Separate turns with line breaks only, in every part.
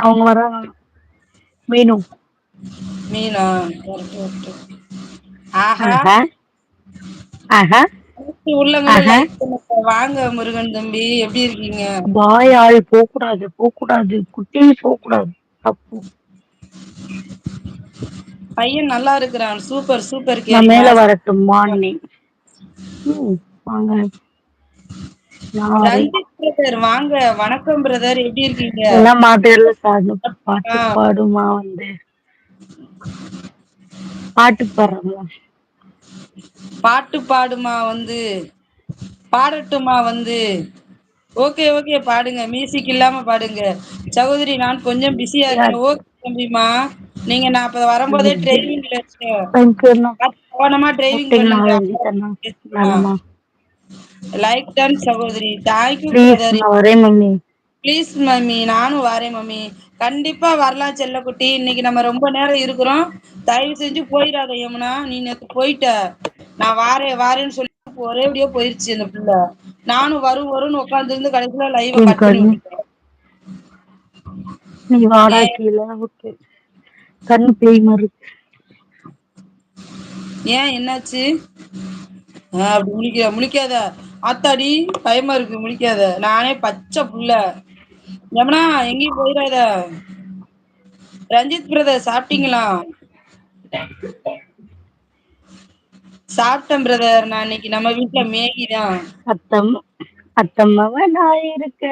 அவங்க வராங்க. மீனு.
மீனா? ஆஹா.
ஆஹா.
வாங்க முருகன் தம்பி. எப்டி இருக்கீங்க?
பாய் ஆள் போ கூடாது குட்டி போ கூடாது தப்பு.
பையன் நல்லா இருக்கிறான். சூப்பர் சூப்பர்
மேல வரட்டுமா அண்ணி ம் வாங்க.
பிரதர் வாங்க வணக்கம் பிரதர் எப்டி இருக்கீங்க?
என்னம்மா
ஆ
பாட்டு பாடுமா வந்து? பாட்டு பாடுறாங்களா
பாட்டு பாடுமா வந்து? பாடட்டுமா வந்து? ஓகே ஓகே பாடுங்க. மியூசிக் இல்லாம பாடுங்க. சகோதரி நான் கொஞ்சம் பிஸியா இருக்கேன். ஓகே தம்பிமா நீங்க நா அப்ப வரும்போதே ட்ரெயினிங்ல இருக்க
தேங்க்யூ அண்ணா
பாத்து கவனமா டிரைவிங் பண்ணுங்க லைக் டன் சகோதரி.
Thank you brother
please mummy. நானும் வாரேன் மம்மி. கண்டிப்பா வரலாம் செல்ல குட்டி இன்னைக்கு நம்ம ரொம்ப நேரம் இருக்கிறோம். தயவு செஞ்சு போயிராத யமுனா. நீ நேத்து போயிட்ட. நான் வாரேன் வாரேன்னு சொல்லி ஒரேபடியா போயிருச்சு அந்த புள்ள. நானும் வரும் வரும்னு உட்காந்து இருந்து கடைசில லைவ கட் பண்ணி
நீ வாடா கீழ. ஓகே கண்ணு பேய் இருக்கு
ஏன் என்னாச்சு? ஆ அப்டி முழிக்கிற முழிக்காத. ஆத்தாடி பயமா இருக்கு முழிக்காத நானே பச்ச புள்ள. யமுனா எங்கேயும் போயிராத ரஞ்சித் பிரதர் சாப்பிட்டீங்களா? சாப்ட்டேன் பிரதர் நான் இன்னைக்கு நம்ம வீட்டுல மேகிதான்.
அத்தம் அத்தம்மாவ நான் இருக்க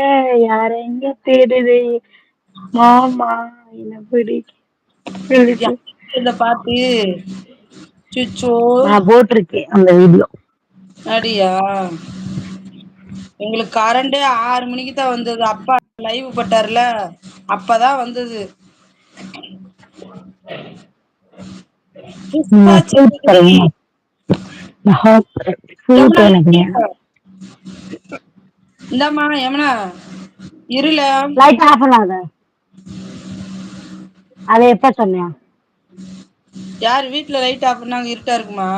யார எங்க தேடுது? மாமா என்ன பிடி பிடிச்சு.
யார் இந்த பாட்டு சுச்சோ.
நான் போட்டிருக்கேன் அந்த வீடியோ.
அடியா எங்களுக்கு கரண்டே ஆறு மணிக்கு தான் வந்தது. அப்பா லைவ் போட்டார்ல. அப்பதான் வந்தது. இந்தாமா யமுனா இருல
லைட் ஆஃப் பண்ணாத அத எப்ப சொன்ன
யாரு வீட்டுல லைட் ஆஃப் பண்ணா அங்க இருட்டா இருக்குமா?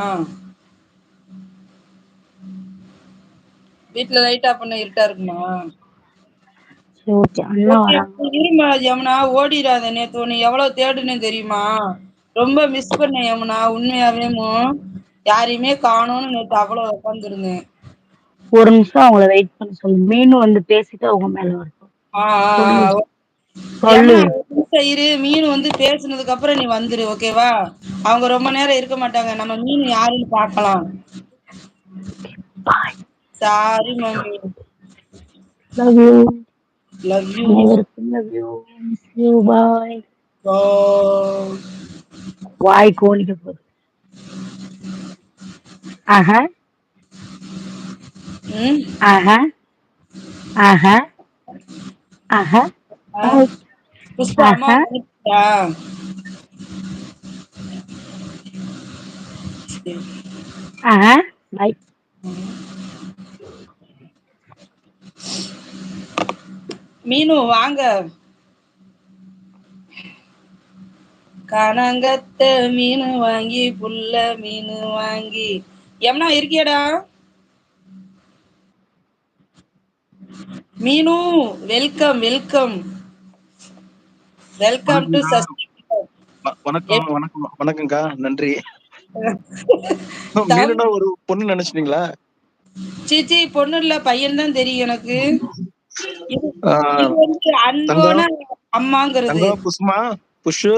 வீட்டுல லைட் ஆஃப் பண்ணா இருட்டா இருக்குமா? இருமா யமுனா ஓடிராத நேத்து உன்ன எவ்வளவு தேடுனே தெரியுமா? ரொம்ப மிஸ் பண்ண யமுனா உண்மையாவேமு யாரையுமே காணோனு நேத்து அவ்வளோ உக்காந்துருந்தேன்.
ஒரு நிமிஷம் அவங்கள வெயிட் பண்ண சொல்லு. மீனு வந்து பேசிட்டு அவங்க மேல வரட்டும்
இரு. மீனு வந்து பேசுனதுக்கு அப்புறம் நீ வந்துரு ஓகேவா அவங்க ரொம்ப நேரம் இருக்க மாட்டாங்க. நம்ம மீனு யாருன்னு பாக்கலாம்
பாய்
sorry mummy
love you
love you
அனைவருக்கும் love you miss you bye
bye
வாய் கோணிக்க போது ஆஹ
ம்
ஆஹ ஆஹ ஆஹ
ஆ புஷ்பா அம்மாவ கவனிச்சியா சரி
ஆஹ பாய்
மீனு வாங்க. கானாங்கத்த மீனு வாங்கி புள்ள மீனு வாங்கி. யமுனா இருக்கியாடா? மீனு வெல்கம் வெல்கம் வெல்கம் டு
வணக்கம். வணக்கம் வணக்கம்க்கா நன்றி. மீனுனா ஒரு பொண்ணு நினைச்சிட்டீங்களா?
சீச்சி பொண்ணு இல்ல பையன் தான் தெரியும் எனக்கு. அன்போன அம்மாங்கிறது.
புஷ்மா புஷு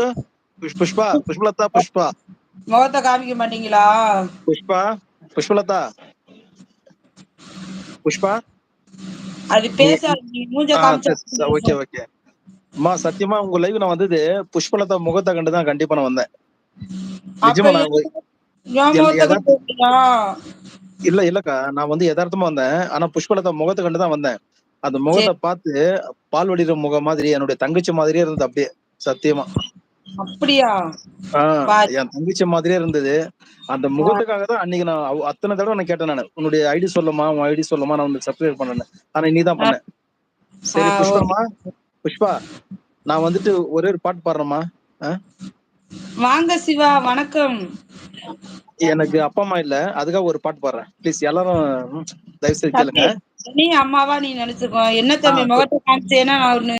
புஷ் புஷ்பா புஷ்பலதா புஷ்பா.
முகத்த காமிக்க மாட்டீங்களா?
புஷ்பா புஷ்பலதா. புஷ்பா?
அது
நீ
மூஞ்ச காமிச்சா
சரி, சரி, ஓகே ஓகே. அம்மா சத்தியமா உங்க லைவ் நான் வந்தது புஷ்பலதா முகத்தை கண்டு தான் கண்டிப்பா நான் வந்தேன். நிஜமா நான் இல்ல இல்லக்கா நான் வந்து யதார்த்தமா வந்தேன். ஆனா புஷ்பலதா முகத்தை கண்டு தான் வந்தேன். அந்த முகத்தை பார்த்து பால் வடிகிற முகம் மாதிரி என்னுடைய தங்கச்சி மாதிரியே இருந்தது அப்படியே சத்தியமா.
அப்படியா.
என் தங்கச்சி மாதிரியே இருந்தது. அந்த முகத்துக்காக தான் அன்னைக்கு நான் அத்தனை தடவை நான் கேட்டேன் நான். உன்னுடைய ஐடி சொல்லுமா உன் ஐடி சொல்லுமா நான் வந்து சப்ஸ்கிரைப் பண்ணேன் ஆனா நீ தான் பண்ண. சரி புஷ்பமா புஷ்பா நான் வந்துட்டு ஒரே ஒரு பாட்டு பாடுறேம்மா?
வாங்க சிவா வணக்கம்.
எனக்கு அப்பா அம்மா இல்ல. அதுக்காக ஒரு பாட்டு பாடுறேன். ப்ளீஸ் எல்லாரும் தயவு செய்து கேளுங்க.
நீ அம்மாவா நீ நினைச்சுக்கோ. என்ன தம்பி முகத்தை காமிச்சேன்னா நான் ஒண்ணு